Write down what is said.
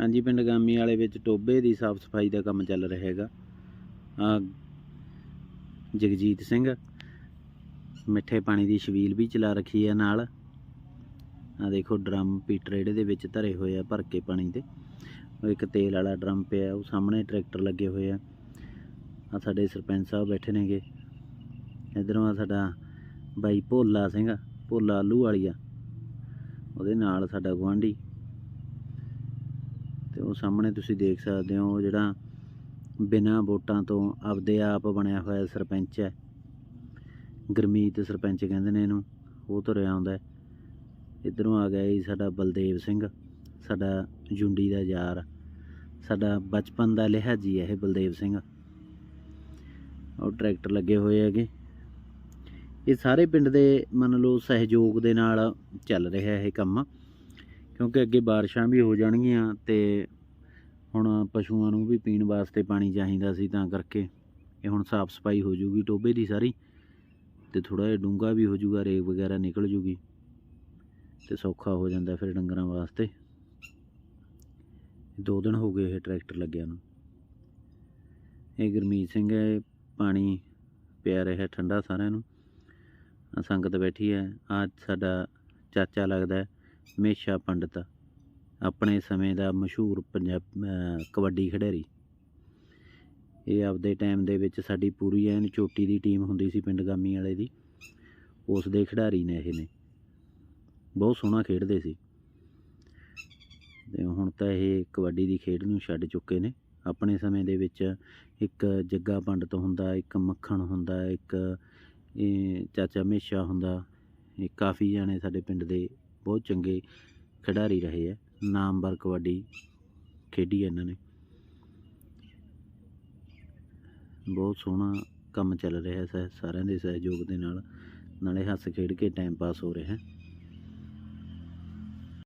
ਹਾਂਜੀ, ਪਿੰਡ ਗਾਮੀ ਵਾਲੇ ਵਿੱਚ ਟੋਬੇ ਦੀ ਸਾਫ਼ ਸਫ਼ਾਈ ਦਾ ਕੰਮ ਚੱਲ ਰਿਹਾ ਹੈਗਾ। ਆ ਜਗਜੀਤ ਸਿੰਘ ਮਿੱਠੇ ਪਾਣੀ ਦੀ ਛਬੀਲ ਵੀ ਚਲਾ ਰੱਖੀ ਹੈ ਨਾਲ। ਆ ਦੇਖੋ, ਡਰਮ ਪੀਟਰ ਇਹਦੇ ਦੇ ਵਿੱਚ ਧਰੇ ਹੋਏ ਆ ਭਰ ਕੇ ਪਾਣੀ ਦੇ। ਉਹ ਇੱਕ ਤੇਲ ਵਾਲਾ ਡਰਮ ਪਿਆ, ਉਹ ਸਾਹਮਣੇ ਟਰੈਕਟਰ ਲੱਗੇ ਹੋਏ ਆ। ਆ ਸਾਡੇ ਸਰਪੰਚ ਸਾਹਿਬ ਬੈਠੇ ਨੇਗੇ। ਇਧਰੋਂ ਆ ਸਾਡਾ ਬਾਈ ਭੋਲਾ ਸਿੰਘ, ਭੋਲਾ ਆਲੂ ਵਾਲੀਆ ਉਹਦੇ ਨਾਲ ਸਾਡਾ ਗੁਆਂਢੀ। ਉਹ ਸਾਹਮਣੇ ਤੁਸੀਂ ਦੇਖ ਸਕਦੇ ਹੋ ਜਿਹੜਾ ਬਿਨਾਂ ਵੋਟਾਂ ਤੋਂ ਆਪਦੇ ਆਪ ਬਣਿਆ ਹੋਇਆ ਸਰਪੰਚ ਹੈ। ਗਰਮੀਤ ਸਰਪੰਚ ਕਹਿੰਦੇ ਨੇ ਇਹਨੂੰ, ਉਹ ਤੁਰਿਆ ਆਉਂਦਾ ਹੈ। ਇੱਧਰੋਂ ਆ ਗਿਆ ਜੀ ਸਾਡਾ ਬਲਦੇਵ ਸਿੰਘ, ਸਾਡਾ ਜੁੰਡੀ ਦਾ ਯਾਰ, ਸਾਡਾ ਬਚਪਨ ਦਾ ਲਿਹਾਜੀ ਹੈ ਇਹ ਬਲਦੇਵ ਸਿੰਘ। ਉਹ ਟਰੈਕਟਰ ਲੱਗੇ ਹੋਏ ਹੈਗੇ। ਇਹ ਸਾਰੇ ਪਿੰਡ ਦੇ ਮੰਨ ਲਓ ਸਹਿਯੋਗ ਦੇ ਨਾਲ ਚੱਲ ਰਿਹਾ ਇਹ ਕੰਮ, ਕਿਉਂਕਿ ਅੱਗੇ ਬਾਰਿਸ਼ਾਂ ਵੀ ਹੋ ਜਾਣਗੀਆਂ ਤੇ ਹੁਣ ਪਸ਼ੂਆਂ ਨੂੰ ਵੀ ਪੀਣ ਵਾਸਤੇ ਪਾਣੀ ਚਾਹੀਦਾ ਸੀ ਤਾਂ ਕਰਕੇ ਇਹ ਹੁਣ ਸਾਫ਼ ਸਫ਼ਾਈ ਹੋ ਜੂਗੀ ਟੋਬੇ ਦੀ ਸਾਰੀ ਤੇ ਥੋੜਾ ਜਿਹਾ ਡੂੰਘਾ ਵੀ ਹੋ ਜੂਗਾ ਰੇਗ ਵਗੈਰਾ ਨਿਕਲ ਜੂਗੀ ਤੇ ਸੌਖਾ ਹੋ ਜਾਂਦਾ ਫਿਰ ਡੰਗਰਾਂ ਵਾਸਤੇ। ਦੋ ਦਿਨ ਹੋ ਗਏ ਇਹ ਟਰੈਕਟਰ ਲੱਗਿਆ ਨੂੰ। ਇਹ ਗੁਰਮੀਤ ਸਿੰਘ ਹੈ ਇਹ ਪਾਣੀ ਪਿਆ ਰਿਹਾ ਠੰਡਾ ਸਾਰਿਆਂ ਨੂੰ। ਸੰਗਤ ਬੈਠੀ ਹੈ ਆ ਸਾਡਾ ਚਾਚਾ ਲੱਗਦਾ ਹੈ, ਮੇਸ਼ਾ ਪੰਡਤ। ਆਪਣੇ ਸਮੇਂ ਦਾ ਮਸ਼ਹੂਰ ਪੰਜਾਬ ਕਬੱਡੀ ਖਿਡਾਰੀ। ਇਹ ਆਪਦੇ ਟਾਈਮ ਦੇ ਵਿੱਚ ਸਾਡੀ ਪੂਰੀ ਐਨ ਚੋਟੀ ਦੀ ਟੀਮ ਹੁੰਦੀ ਸੀ ਪਿੰਡ ਗਾਮੀ ਵਾਲੇ ਦੀ। ਉਸ ਦੇ ਖਿਡਾਰੀ ਨੇ ਇਹ ਨੇ। ਬਹੁਤ ਸੋਹਣਾ ਖੇਡਦੇ ਸੀ। ਤੇ ਹੁਣ ਤਾਂ ਇਹ ਕਬੱਡੀ ਦੀ ਖੇਡ ਨੂੰ ਛੱਡ ਚੁੱਕੇ ਨੇ। ਆਪਣੇ ਸਮੇਂ ਦੇ ਵਿੱਚ ਇੱਕ ਜੱਗਾ ਪੰਡਤ ਹੁੰਦਾ, ਇੱਕ ਮੱਖਣ ਹੁੰਦਾ, ਇੱਕ ਚਾਚਾ ਮੇਸ਼ਾ ਹੁੰਦਾ। ਇਹ ਕਾਫੀ ਜਾਣੇ ਸਾਡੇ ਪਿੰਡ ਦੇ ਬਹੁਤ ਚੰਗੇ ਖਿਡਾਰੀ ਰਹੇ ਆ। ਨਾਮਵਰ ਕਬੱਡੀ ਖੇਡੀ ਹੈ ਇਹਨਾਂ ਨੇ। ਬਹੁਤ ਸੋਹਣਾ ਕੰਮ ਚੱਲ ਰਿਹਾ ਹੈ ਸਾਰਿਆਂ ਦੇ ਸਹਿਯੋਗ ਦੇ ਨਾਲ। ਨਾਲੇ ਹੱਸ ਖੇਡ ਕੇ ਟਾਈਮ ਪਾਸ ਹੋ ਰਿਹਾ। ਹੈ